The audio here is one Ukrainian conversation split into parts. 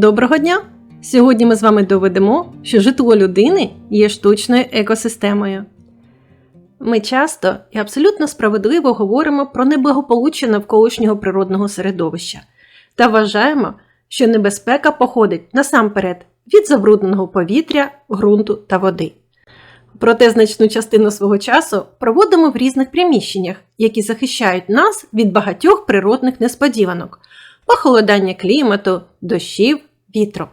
Доброго дня! Сьогодні ми з вами доведемо, що житло людини є штучною екосистемою. Ми часто і абсолютно справедливо говоримо про неблагополуччя навколишнього природного середовища та вважаємо, що небезпека походить насамперед від забрудненого повітря, ґрунту та води. Проте значну частину свого часу проводимо в різних приміщеннях, які захищають нас від багатьох природних несподіванок, похолодання клімату, дощів, вітру.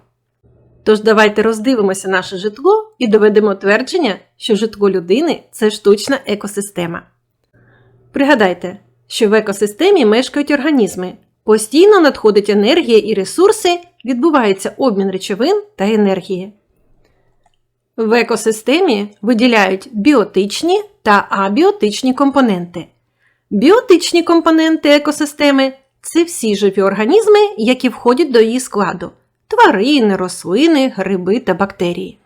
Тож давайте роздивимося наше житло і доведемо твердження, що житло людини це штучна екосистема. Пригадайте, що в екосистемі мешкають організми, постійно надходить енергія і ресурси, відбувається обмін речовин та енергії. В екосистемі виділяють біотичні та абіотичні компоненти. Біотичні компоненти екосистеми це всі живі організми, які входять до її складу тварини, рослини, гриби та бактерії.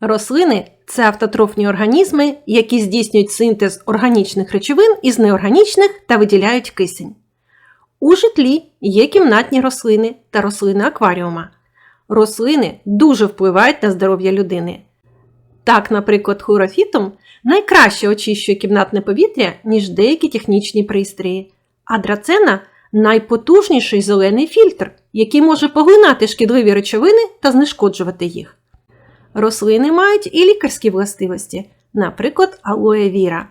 Рослини це автотрофні організми, які здійснюють синтез органічних речовин із неорганічних та виділяють кисень. У житлі є кімнатні рослини та рослини акваріума. Рослини дуже впливають на здоров'я людини. Так, наприклад, хлорофітум найкраще очищує кімнатне повітря, ніж деякі технічні пристрої, а драцена найпотужніший зелений фільтр, який може поглинати шкідливі речовини та знешкоджувати їх. Рослини мають і лікарські властивості, наприклад, алоє віра.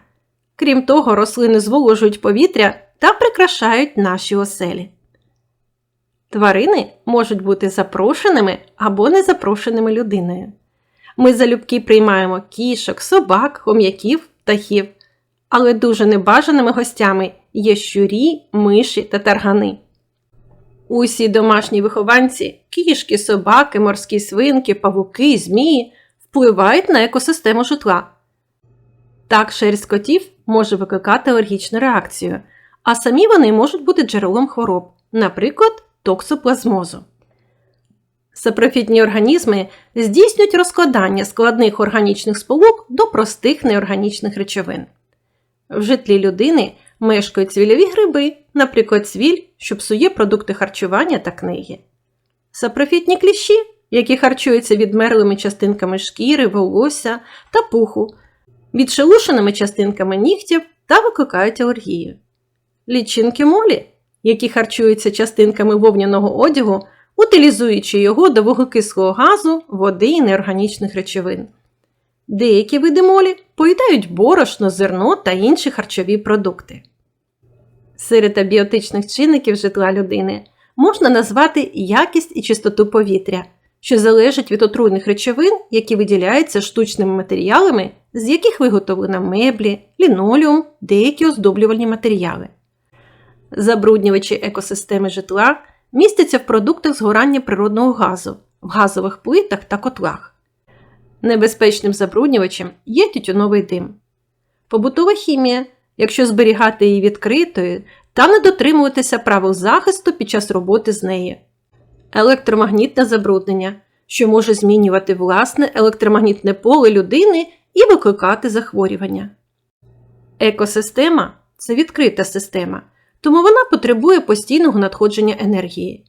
Крім того, рослини зволожують повітря та прикрашають наші оселі. Тварини можуть бути запрошеними або незапрошеними людиною. Ми залюбки приймаємо кішок, собак, хом'яків, птахів, але дуже небажаними гостями є щурі, миші та таргани. Усі домашні вихованці, кішки, собаки, морські свинки, павуки, змії впливають на екосистему житла. Так, шерсть котів може викликати алергічну реакцію, а самі вони можуть бути джерелом хвороб, наприклад, токсоплазмозу. Сапрофітні організми здійснюють розкладання складних органічних сполук до простих неорганічних речовин. В житлі людини мешкають цвільові гриби, наприклад, цвіль, що псує продукти харчування та книги. Сапрофітні кліщі, які харчуються відмерлими частинками шкіри, волосся та пуху, відшелушеними частинками нігтів та викликають алергію. Лічинки молі, які харчуються частинками вовняного одягу, утилізуючи його до вуглекислого газу, води і неорганічних речовин. Деякі види молі поїдають борошно, зерно та інші харчові продукти. Серед абіотичних чинників житла людини можна назвати якість і чистоту повітря, що залежить від отруйних речовин, які виділяються штучними матеріалами, з яких виготовлено меблі, лінолеум, деякі оздоблювальні матеріали. Забруднювачі екосистеми житла містяться в продуктах згорання природного газу, в газових плитах та котлах. Небезпечним забруднювачем є тютюновий дим. Побутова хімія, якщо зберігати її відкритою та не дотримуватися правил захисту під час роботи з нею. Електромагнітне забруднення, що може змінювати власне електромагнітне поле людини і викликати захворювання. Екосистема це відкрита система, тому вона потребує постійного надходження енергії.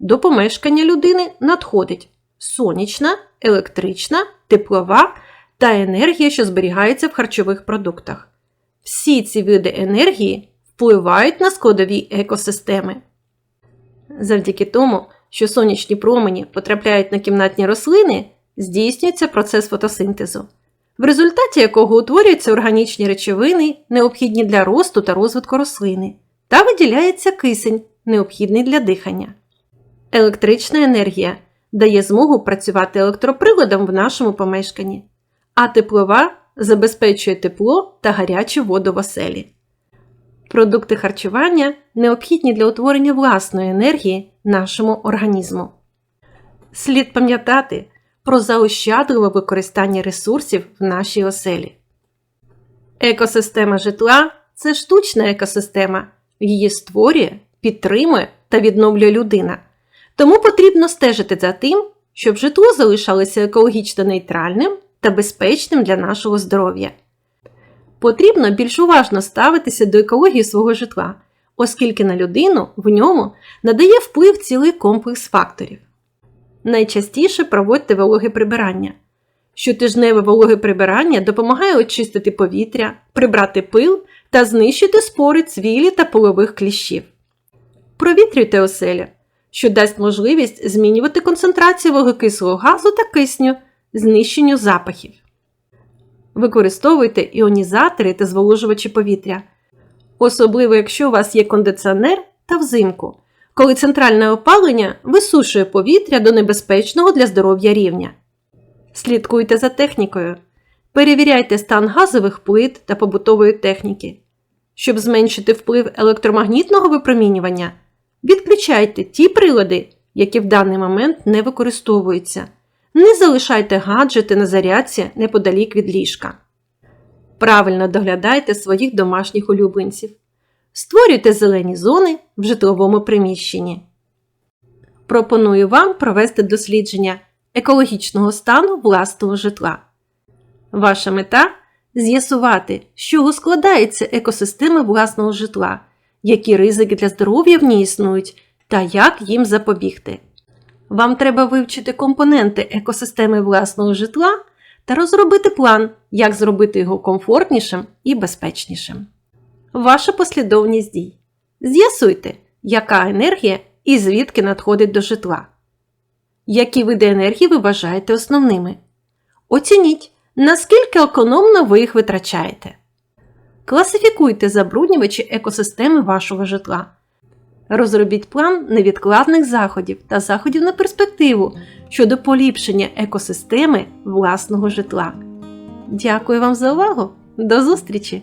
До помешкання людини надходить сонячна, електрична, теплова та енергія, що зберігається в харчових продуктах. Всі ці види енергії впливають на складові екосистеми. Завдяки тому, що сонячні промені потрапляють на кімнатні рослини, здійснюється процес фотосинтезу, в результаті якого утворюються органічні речовини, необхідні для росту та розвитку рослини, та виділяється кисень, необхідний для дихання. Електрична енергія дає змогу працювати електроприладом в нашому помешканні, а теплова забезпечує тепло та гарячу воду в оселі. Продукти харчування необхідні для утворення власної енергії нашому організму. Слід пам'ятати про заощадливе використання ресурсів в нашій оселі. Екосистема житла це штучна екосистема, її створює, підтримує та відновлює людина. Тому потрібно стежити за тим, щоб житло залишалося екологічно нейтральним та безпечним для нашого здоров'я. Потрібно більш уважно ставитися до екології свого житла, оскільки на людину в ньому надає вплив цілий комплекс факторів. Найчастіше проводьте вологе прибирання. Щотижневе вологе прибирання допомагає очистити повітря, прибрати пил та знищити спори цвілі та полових кліщів. Провітрюйте оселя, що дасть можливість змінювати концентрацію вуглекислого газу та кисню, знищенню запахів. Використовуйте іонізатори та зволожувачі повітря, особливо якщо у вас є кондиціонер та взимку, коли центральне опалення висушує повітря до небезпечного для здоров'я рівня. Слідкуйте за технікою. Перевіряйте стан газових плит та побутової техніки. Щоб зменшити вплив електромагнітного випромінювання, відключайте ті прилади, які в даний момент не використовуються. Не залишайте гаджети на зарядці неподалік від ліжка. Правильно доглядайте своїх домашніх улюбленців. Створюйте зелені зони в житловому приміщенні. Пропоную вам провести дослідження екологічного стану власного житла. Ваша мета з'ясувати, чого складається екосистема власного житла, які ризики для здоров'я в ній існують та як їм запобігти. Вам треба вивчити компоненти екосистеми власного житла та розробити план, як зробити його комфортнішим і безпечнішим. Ваша послідовність дій. З'ясуйте, яка енергія і звідки надходить до житла. Які види енергії ви вважаєте основними? Оцініть, наскільки економно ви їх витрачаєте. Класифікуйте забруднювачі екосистеми вашого житла. Розробіть план невідкладних заходів та заходів на перспективу щодо поліпшення екосистеми власного житла. Дякую вам за увагу! До зустрічі!